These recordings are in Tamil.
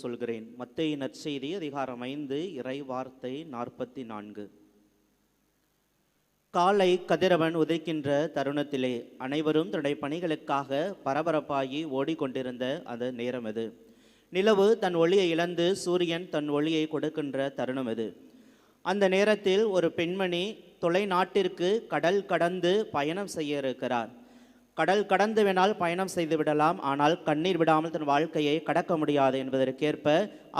சொல்கிறேன். மத்திய நற்செய்தி அதிகாரம் ஐந்து இறை வார்த்தை நாற்பத்தி நான்கு. காலை கதிரவன் உதைக்கின்ற தருணத்திலே அனைவரும் தன்னுடைய பணிகளுக்காக பரபரப்பாகி ஓடிக்கொண்டிருந்த அந்த நேரம் இது நிலவு தன் ஒளியை இழந்து சூரியன் தன் ஒளியை கொடுக்கின்ற தருணம் இது அந்த நேரத்தில் ஒரு பெண்மணி தொலைநாட்டிற்கு கடல் கடந்து பயணம் செய்ய இருக்கிறார். கடல் கடந்து வேணால் பயணம் செய்து விடலாம். ஆனால் கண்ணீர் விடாமல் தன் வாழ்க்கையை கடக்க முடியாது என்பதற்கேற்ப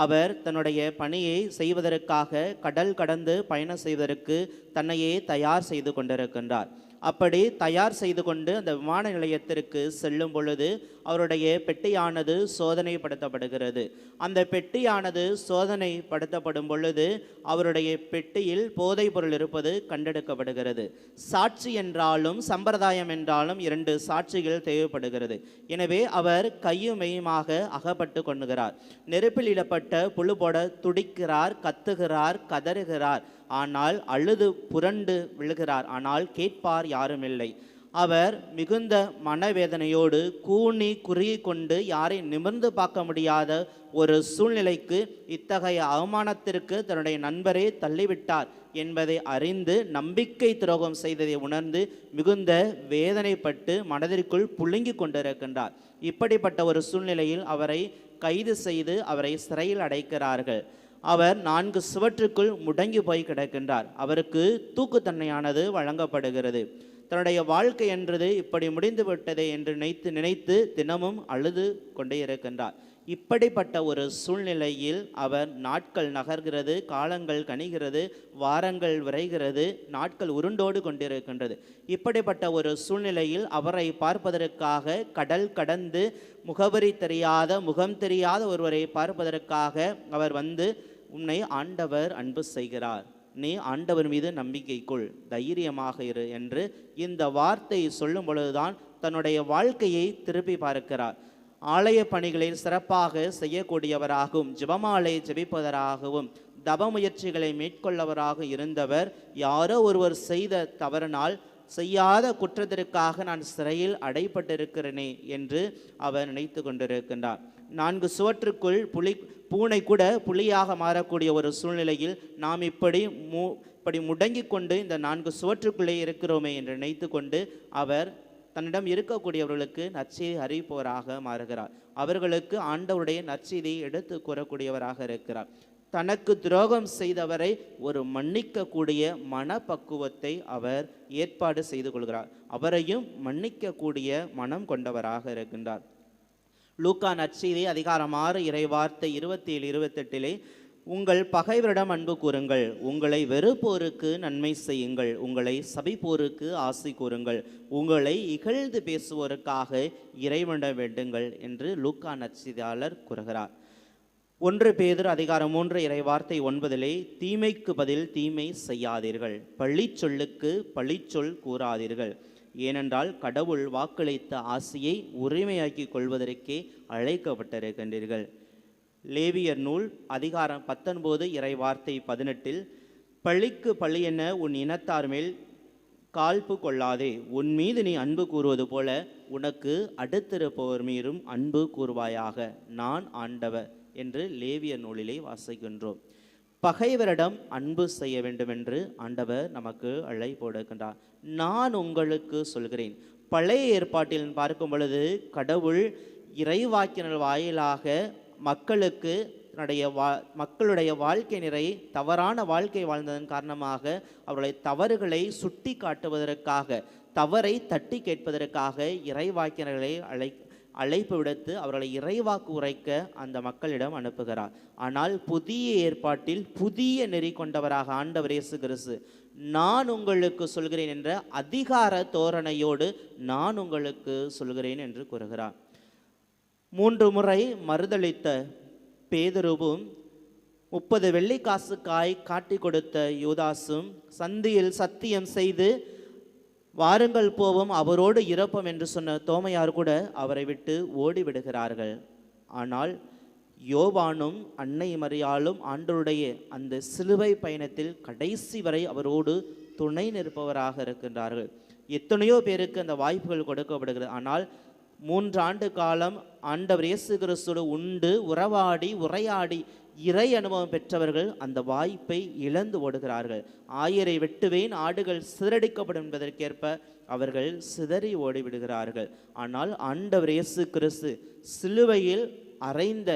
அவர் தன்னுடைய பணியை செய்வதற்காக கடல் கடந்து பயணம் செய்வதற்கு தன்னையே தயார் செய்து கொண்டிருக்கின்றார். அப்படி தயார் செய்து கொண்டு அந்த விமான நிலையத்திற்கு செல்லும் பொழுது அவருடைய பெட்டியானது சோதனைப்படுத்தப்படுகிறது. அந்த பெட்டியானது சோதனைப்படுத்தப்படும் பொழுது அவருடைய பெட்டியில் போதைப் பொருள் இருப்பது கண்டெடுக்கப்படுகிறது. சாட்சி என்றாலும் சம்பிரதாயம் என்றாலும் இரண்டு சாட்சிகள் தேவைப்படுகிறது. எனவே அவர் கையுமையுமாக அகப்பட்டு கொண்டுகிறார் நெருப்பில் இடப்பட்ட புழு போட துடிக்கிறார் கத்துகிறார் கதறுகிறார். ஆனால் அழுது புரண்டு விழுகிறார். ஆனால் கேட்பார் யாருமில்லை. அவர் மிகுந்த மனவேதனையோடு கூனி குறுகி கொண்டு யாரை நிமிர்ந்து பார்க்க முடியாத ஒரு சூழ்நிலைக்கு இத்தகைய அவமானத்திற்கு தன்னுடைய நண்பரே தள்ளிவிட்டார் என்பதை அறிந்து நம்பிக்கை துரோகம் செய்ததை உணர்ந்து மிகுந்த வேதனைப்பட்டு மனதிற்குள் புழுங்கி கொண்டிருக்கின்றார். இப்படிப்பட்ட ஒரு சூழ்நிலையில் அவரை கைது செய்து அவரை சிறையில் அடைக்கிறார்கள். அவர் நான்கு சுவற்றுக்குள் முடங்கி போய் கிடக்கின்றார். அவருக்கு தூக்கு வழங்கப்படுகிறது. தன்னுடைய வாழ்க்கை என்றது இப்படி முடிந்து விட்டதே என்று நினைத்து நினைத்து தினமும் அழுது கொண்டே இருக்கின்றார். இப்படிப்பட்ட ஒரு சூழ்நிலையில் அவர் நாட்கள் நகர்கிறது காலங்கள் கணிகிறது வாரங்கள் விரைகிறது நாட்கள் உருண்டோடு கொண்டிருக்கின்றது. இப்படிப்பட்ட ஒரு சூழ்நிலையில் அவரை பார்ப்பதற்காக கடல் கடந்து முகவரி தெரியாத முகம் தெரியாத ஒருவரை பார்ப்பதற்காக அவர் வந்து உன்னை ஆண்டவர் அன்பு செய்கிறார். நீ ஆண்டவர் மீது நம்பிக்கை கொள் தைரியமாக இரு என்று இந்த வார்த்தையை சொல்லும் பொழுதுதான் தன்னுடைய வாழ்க்கையை திருப்பி பார்க்கிறார். ஆலய பணிகளில் சிறப்பாக செய்யக்கூடியவராகவும் ஜெபமாலை ஜெபிப்பவராகவும் தப முயற்சிகளை மேற்கொள்ளவராக இருந்தவர். யாரோ ஒருவர் செய்த தவறினால் செய்யாத குற்றத்திற்காக நான் சிறையில் அடைப்பட்டிருக்கிறேனே என்று அவர் நினைத்து கொண்டிருக்கின்றார். நான்கு சுவற்றுக்குள் புலி பூனை கூட புலியாக மாறக்கூடிய ஒரு சூழ்நிலையில் நாம் இப்படி மு இப்படி முடங்கி கொண்டு இந்த நான்கு சுவற்றுக்குள்ளே இருக்கிறோமே என்று நினைத்து கொண்டு அவர் தன்னிடம் இருக்கக்கூடியவர்களுக்கு நற்செய்தி அறிவிப்பவராக மாறுகிறார். அவர்களுக்கு ஆண்டவருடைய நற்செய்தியை எடுத்து கூறக்கூடியவராக இருக்கிறார். தனக்கு துரோகம் செய்தவரை ஒரு மன்னிக்கக்கூடிய மனப்பக்குவத்தை அவர் ஏற்பாடு செய்து கொள்கிறார். அவரையும் மன்னிக்கக்கூடிய மனம் கொண்டவராக இருக்கின்றார். லூக்கா நற்செய்தி அதிகாரம் ஆறு இறைவார்த்தை இருபத்தி ஏழு இருபத்தெட்டிலே உங்கள் பகைவரிடம் அன்பு கூறுங்கள். உங்களை வெறுப்போருக்கு நன்மை செய்யுங்கள். உங்களை சபிப்போருக்கு ஆசை கூறுங்கள். உங்களை இகழ்ந்து பேசுவோருக்காக இறைவிட வேண்டுங்கள் என்று லூக்கா நற்செய்தியாளர் கூறுகிறார். ஒன்று பேதர் அதிகாரம் மூன்று இறை வார்த்தை ஒன்பதிலே தீமைக்கு பதில் தீமை செய்யாதீர்கள். பழிச்சொல்லுக்கு பழிச்சொல் கூறாதீர்கள். ஏனென்றால் கடவுள் வாக்களித்த ஆசையை உரிமையாக்கி கொள்வதற்கே அழைக்கப்பட்டிருக்கின்றீர்கள். லேவியர் நூல் அதிகாரம் பத்தொன்பது இறை வார்த்தை பதினெட்டில் பழிக்கு பழி என உன் இனத்தார் மேல் காழ்ப்பு கொள்ளாதே. உன் மீது நீ அன்பு கூறுவது போல உனக்கு அடுத்திருப்பவர் மீதும் அன்பு கூறுவாயாக. நான் ஆண்டவர் என்று லேவியர் நூலிலே வாசிக்கின்றோம். பகைவரிடம் அன்பு செய்ய வேண்டும் என்று ஆண்டவர் நமக்கு அழைப்பு கொடுக்கின்றார் நான் உங்களுக்கு சொல்கிறேன். பழைய ஏற்பாட்டில் பார்க்கும் பொழுது கடவுள் இறைவாக்கினர் வாயிலாக மக்களுக்கு தன்னுடைய வா மக்களுடைய வாழ்க்கை நிறை தவறான வாழ்க்கை வாழ்ந்ததன் காரணமாக அவருடைய தவறுகளை சுட்டி காட்டுவதற்காக தவறை தட்டி கேட்பதற்காக இறைவாக்கினர்களை அழை அழைப்பு விடுத்து அவர்களை இறைவாக்கு உரைக்க அந்த மக்களிடம் அனுப்புகிறார். ஆனால் புதிய ஏற்பாட்டில் புதிய நெறி கொண்டவராக ஆண்டவர் இயேசு கிறிஸ்து நான் உங்களுக்கு சொல்கிறேன் என்ற அதிகார தோரணையோடு நான் உங்களுக்கு சொல்கிறேன் என்று கூறுகிறார். மூன்று முறை மறுதளித்த பேதுருவும் முப்பது வெள்ளிக்காசுக்காய் காட்டி கொடுத்த யூதாசும் சந்தியில் சத்தியம் செய்து வாருங்கள் போவோம் அவரோடு இறப்போம் என்று சொன்ன தோமையார் கூட அவரை விட்டு ஓடி விடுகிறார்கள் ஆனால் யோவானும் அன்னை மறியாலும் ஆண்டருடைய அந்த சிலுவை பயணத்தில் கடைசி வரை அவரோடு துணை நிற்பவராக இருக்கின்றார்கள். எத்தனையோ பேருக்கு அந்த வாய்ப்புகள் கொடுக்கப்படுகிறது. ஆனால் மூன்றாண்டு காலம் ஆண்டவர் இயேசு கிறிஸ்துவோடு உண்டு உறவாடி உரையாடி இறை அனுபவம் பெற்றவர்கள் அந்த வாய்ப்பை இழந்து ஓடுகிறார்கள். ஆயரை வெட்டுவேன் ஆடுகள் சிதறடிக்கப்படும் என்பதற்கேற்ப அவர்கள் சிதறி ஓடிவிடுகிறார்கள். ஆனால் ஆண்டவர் இயேசு கிறிஸ்து சிலுவையில் அறைந்த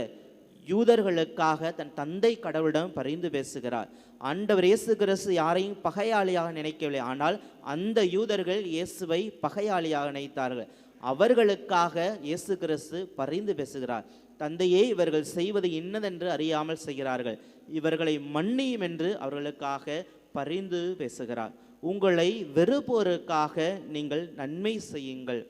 யூதர்களுக்காக தன் தந்தை கடவுளிடம் பரிந்து பேசுகிறார். ஆண்டவர் இயேசு கிறிஸ்து யாரையும் பகையாளியாக நினைக்கவில்லை. ஆனால் அந்த யூதர்கள் இயேசுவை பகையாளியாக நினைத்தார்கள். அவர்களுக்காக இயேசு கிறிஸ்து பரிந்து பேசுகிறார். தந்தையே இவர்கள் செய்வது இன்னதென்று அறியாமல் செய்கிறார்கள். இவர்களை மன்னியும் என்று அவர்களுக்காக பரிந்து பேசுகிறார். உங்களை வெறுப்போருக்காக நீங்கள் நன்மை செய்யுங்கள்.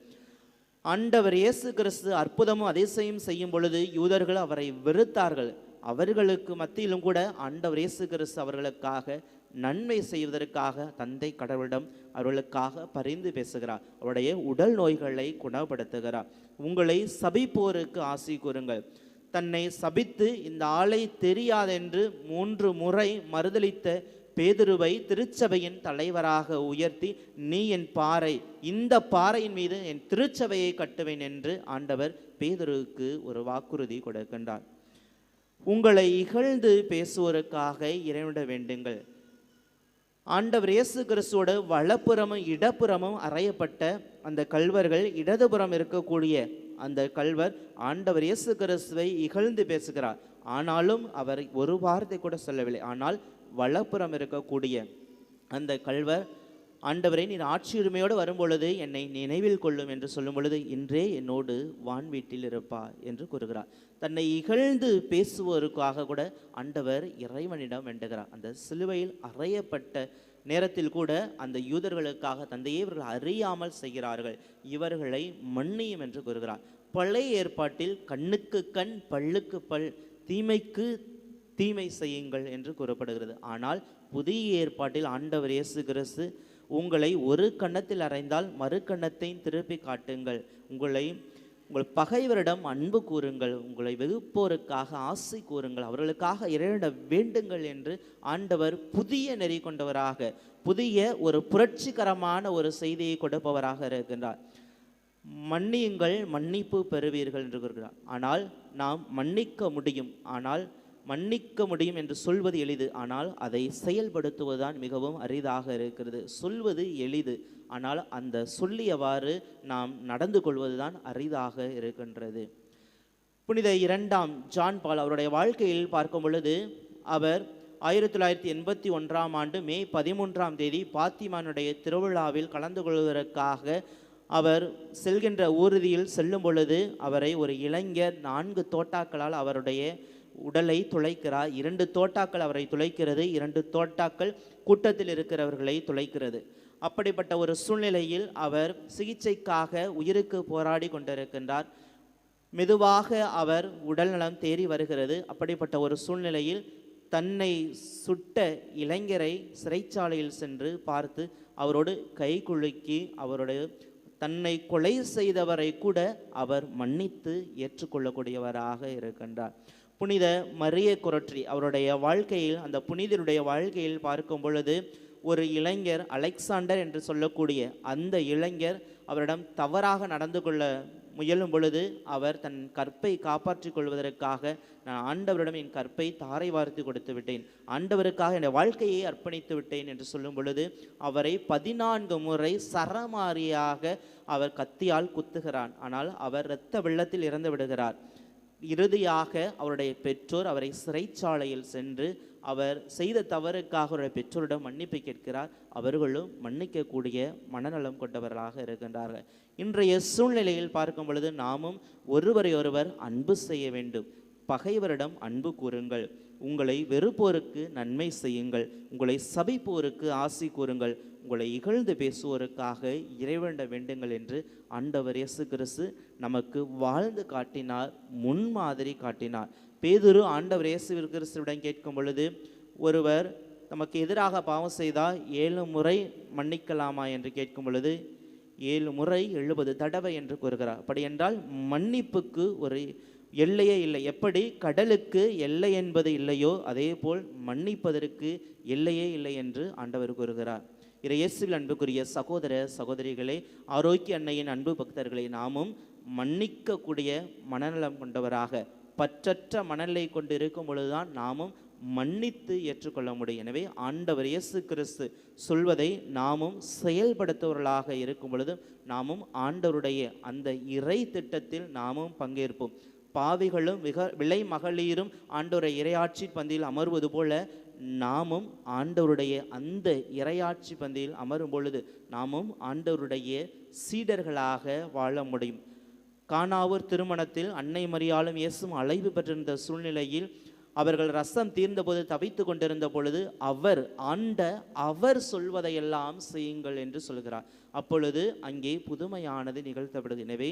ஆண்டவர் இயேசு கிறிஸ்து அற்புதமும் அதிசயம் செய்யும் பொழுது யூதர்கள் அவரை வெறுத்தார்கள். அவர்களுக்கு மத்தியிலும் கூட ஆண்டவர் இயேசு கிறிஸ்து அவர்களுக்காக நன்மை செய்வதற்காக தந்தை கடவுளிடம் அவர்களுக்காக பரிந்து பேசுகிறார். அவருடைய உடல் நோய்களை குணப்படுத்துகிறார். உங்களை சபிப்போருக்கு ஆசி கூறுங்கள். தன்னை சபித்து இந்த ஆளை தெரியாதென்று மூன்று முறை மறுதலித்த பேதுருவை திருச்சபையின் தலைவராக உயர்த்தி நீ என் பாறை இந்த பாறையின் மீது என் திருச்சபையை கட்டுவேன் என்று ஆண்டவர் பேதுருவுக்கு ஒரு வாக்குறுதி கொடுக்கின்றார். உங்களை இகழ்ந்து பேசுவோருக்காக இறைவிட வேண்டுங்கள். ஆண்டவர் இயேசு கிறிஸ்துவோட வலப்புறமும் இடப்புறமும் அறையப்பட்ட அந்த கல்வர்கள் இடதுபுறம் இருக்கக்கூடிய அந்த கல்வர் ஆண்டவர் இயேசு கிறிஸ்துவை இகழ்ந்து பேசுகிறார். ஆனாலும் அவர் ஒரு வார்த்தை கூட சொல்லவில்லை. ஆனால் வலப்புறம் இருக்கக்கூடிய அந்த கல்வர் ஆண்டவரே நீர் ஆட்சியுரிமையோடு வரும்பொழுது என்னை நினைவில் கொள்ளும் என்று சொல்லும் பொழுது இன்றே என்னோடு வான் வீட்டில் இருப்பா என்று கூறுகிறார். தன்னை இகழ்ந்து பேசுவோருக்காக கூட ஆண்டவர் இறைவனிடம் வேண்டுகிறார். அந்த சிலுவையில் அறையப்பட்ட நேரத்தில் கூட அந்த யூதர்களுக்காக தந்தையே இவர்கள் அறியாமல் செய்கிறார்கள். இவர்களை மன்னியும் என்று கூறுகிறார். பழைய ஏற்பாட்டில் கண்ணுக்கு கண் பல்லுக்கு பல் தீமைக்கு தீமை செய்யுங்கள் என்று கூறப்படுகிறது. ஆனால் புதிய ஏற்பாட்டில் ஆண்டவர் இயேசு கிறிஸ்து உங்களை ஒரு கன்னத்தில் அறைந்தால் மறு கன்னத்தை திருப்பி காட்டுங்கள். உங்களை உங்கள் பகைவரிடம் அன்பு கூறுங்கள். உங்களை வெகுப்போருக்காக ஆசை கூறுங்கள். அவர்களுக்காக இரண்ட வேண்டுங்கள் என்று ஆண்டவர் புதிய நெறி கொண்டவராக புதிய ஒரு புரட்சிகரமான ஒரு செய்தியை கொடுப்பவராக இருக்கின்றார். மன்னியுங்கள் மன்னிப்பு பெறுவீர்கள் என்று கூறுகிறார். ஆனால் நாம் மன்னிக்க முடியும். ஆனால் மன்னிக்க முடியும் என்று சொல்வது எளிது ஆனால் அதை செயல்படுத்துவதுதான் மிகவும் அரிதாக இருக்கிறது. சொல்வது எளிது ஆனால் அந்த சொல்லியவாறு நாம் நடந்து கொள்வதுதான் அரிதாக இருக்கின்றது. புனித இரண்டாம் ஜான் பால் அவருடைய வாழ்க்கையில் பார்க்கும் பொழுது அவர் ஆயிரத்தி தொள்ளாயிரத்தி எண்பத்தி ஒன்றாம் ஆண்டு மே பதிமூன்றாம் தேதி பாத்திமானுடைய திருவிழாவில் கலந்து கொள்வதற்காக அவர் செல்கின்ற ஊர்தியில் செல்லும் பொழுது அவரை ஒரு இளைஞர் நான்கு தோட்டாக்களால் அவருடைய உடலை துளைக்கிறார். இரண்டு தோட்டாக்கள் அவரை துளைக்கிறது. இரண்டு தோட்டாக்கள் கூட்டத்தில் இருக்கிறவர்களை துளைக்கிறது. அப்படிப்பட்ட ஒரு சூழ்நிலையில் அவர் சிகிச்சைக்காக உயிருக்கு போராடி கொண்டிருக்கின்றார். மெதுவாக அவர் உடல்நலம் தேறி வருகிறது. அப்படிப்பட்ட ஒரு சூழ்நிலையில் தன்னை சுட்ட இளைஞரை சிறைச்சாலையில் சென்று பார்த்து அவரோடு கை குலுக்கி அவருடைய தன்னை கொலை செய்தவரை கூட அவர் மன்னித்து ஏற்றுக்கொள்ளக்கூடியவராக இருக்கின்றார். புனித மரிய குரற்றி அவருடைய வாழ்க்கையில் அந்த புனிதருடைய வாழ்க்கையில் பார்க்கும் பொழுது ஒரு இளைஞர் அலெக்சாண்டர் என்று சொல்லக்கூடிய அந்த இளைஞர் அவரிடம் தவறாக நடந்து கொள்ள முயலும் பொழுது அவர் தன் கற்பை காப்பாற்றிக் கொள்வதற்காக நான் ஆண்டவரிடம் என் கற்பை தாரை வார்த்து கொடுத்து விட்டேன். ஆண்டவருக்காக என் வாழ்க்கையை அர்ப்பணித்து விட்டேன் என்று சொல்லும் பொழுது அவரை பதினான்கு முறை சரமாரியாக அவர் கத்தியால் குத்துகிறான் ஆனால் அவர் இரத்த வெள்ளத்தில் இறந்து விடுகிறார். இறுதியாக அவருடைய பெற்றோர் அவரை சிறைச்சாலையில் சென்று அவர் செய்த தவறுக்காக அவருடைய பெற்றோரிடம் மன்னிப்பு கேட்கிறார். அவர்களும் மன்னிக்கக்கூடிய மனநலம் கொண்டவர்களாக இருக்கின்றார்கள். இன்றைய சூழ்நிலையில் பார்க்கும் பொழுது நாமும் ஒருவரையொருவர் அன்பு செய்ய வேண்டும். பகைவரிடம் அன்பு கூறுங்கள். உங்களை வெறுப்போருக்கு நன்மை செய்யுங்கள். உங்களை சபிப்போருக்கு ஆசி கூறுங்கள். உங்களை இகழ்ந்து பேசுவோருக்காக இறைவேண்ட வேண்டுங்கள் என்று ஆண்டவர் இயேசு கிறிஸ்து நமக்கு வாழ்ந்து காட்டினார் முன்மாதிரி காட்டினார். பேதுரு ஆண்டவர் இயேசு கிறிஸ்துவிடம் கேட்கும் பொழுது ஒருவர் நமக்கு எதிராக பாவம் செய்தால் ஏழு முறை மன்னிக்கலாமா? என்று கேட்கும் பொழுது ஏழு முறை எழுபது தடவை என்று கூறுகிறார். அப்படி என்றால் மன்னிப்புக்கு ஒரு எல்லையே இல்லை. எப்படி? கடலுக்கு எல்லை என்பது இல்லையோ அதே போல் மன்னிப்பதற்கு எல்லையே இல்லை என்று ஆண்டவர் கூறுகிறார். இறையேசுவில் அன்புக்குரிய சகோதர சகோதரிகளே ஆரோக்கிய அன்னையின் அன்பு பக்தர்களை நாமும் மன்னிக்கக்கூடிய மனநலம் கொண்டவராக பற்றற்ற மனநிலை கொண்டு இருக்கும் பொழுதுதான் நாமும் மன்னித்து ஏற்றுக்கொள்ள முடியும். எனவே ஆண்டவர் இயேசு கிறிஸ்து சொல்வதை நாமும் செயல்படுத்துவர்களாக இருக்கும் பொழுது நாமும் ஆண்டவருடைய அந்த இறை திட்டத்தில் நாமும் பங்கேற்போம். பாவிகளும் மிக விலை மகளிரும் ஆண்டவரை இறையாட்சி பந்தியில் அமர்வது போல நாமும் ஆண்டவருடைய அந்த இறையாட்சி பந்தியில் அமரும் பொழுது நாமும் ஆண்டவருடைய சீடர்களாக வாழ முடியும். கானாவூர் திருமணத்தில் அன்னை மரியாலும் இயேசும் அழைவு பெற்றிருந்த சூழ்நிலையில் அவர்கள் ரசம் தீர்ந்தபோது தவித்து கொண்டிருந்த பொழுது அவர் ஆண்ட அவர் சொல்வதையெல்லாம் செய்யுங்கள் என்று சொல்கிறார். அப்பொழுது அங்கே புதுமையானது நிகழ்த்தப்படுது. எனவே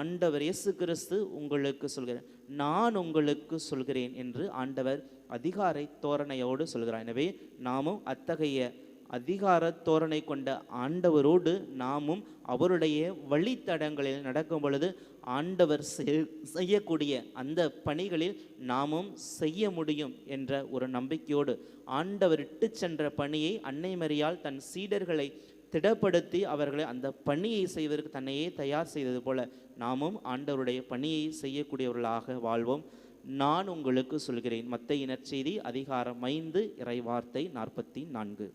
ஆண்டவர் இயேசு கிறிஸ்து உங்களுக்கு சொல்கிறேன் நான் உங்களுக்கு சொல்கிறேன் என்று ஆண்டவர் அதிகாரை தோரணையோடு சொல்கிறார். எனவே நாமும் அத்தகைய அதிகார தோரணை கொண்ட ஆண்டவரோடு நாமும் அவருடைய வழித்தடங்களில் நடக்கும் பொழுது ஆண்டவர் செய்- செய்யக்கூடிய அந்த பணிகளில் நாமும் செய்ய முடியும் என்ற ஒரு நம்பிக்கையோடு ஆண்டவர் இட்டு சென்ற பணியை அன்னை மரியால் தன் சீடர்களை திடப்படுத்தி அவர்களை அந்த பணியை செய்வதற்கு தன்னையே தயார் செய்தது போல நாமும் ஆண்டவருடைய பணியை செய்யக்கூடியவர்களாக வாழ்வோம். நான் உங்களுக்கு சொல்கிறேன். மத்த நற்செய்தி அதிகாரம் ஐந்து இறைவார்த்தை நாற்பத்தி நான்கு.